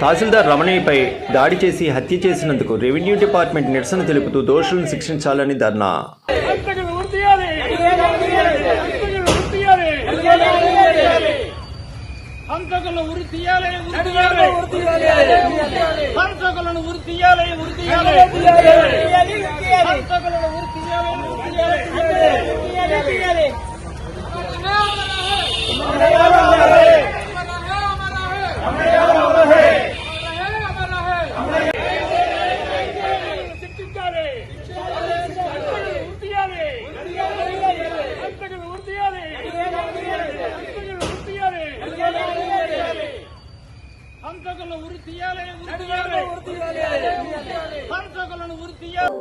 తహసీల్దార్ రమణయ్యపై దాడి చేసి హత్య చేసినందుకు రెవెన్యూ డిపార్ట్మెంట్ నిరసన తెలుపుతూ దోషులను శిక్షించాలని ధర్నా. హంతకులు ఉరి తీయాలి హంతకులు ఉరి తీయాలి హంతకులను ఉరి తీయాలి ఉరి తీయాలి. హంతకులను ఉరి తీయాలి ఉరి తీయాలి హంతకులను ఉరి తీయాలి ఉరి తీయాలి శిక్షించాలి హంతకులను ఉరి తీయాలి హంతకులను ఉరి తీయాలి హంతకులను ఉరి తీయాలి ఉరి తీయాలి ఉరి తీయాలి హంతకులను ఉరి తీయాలి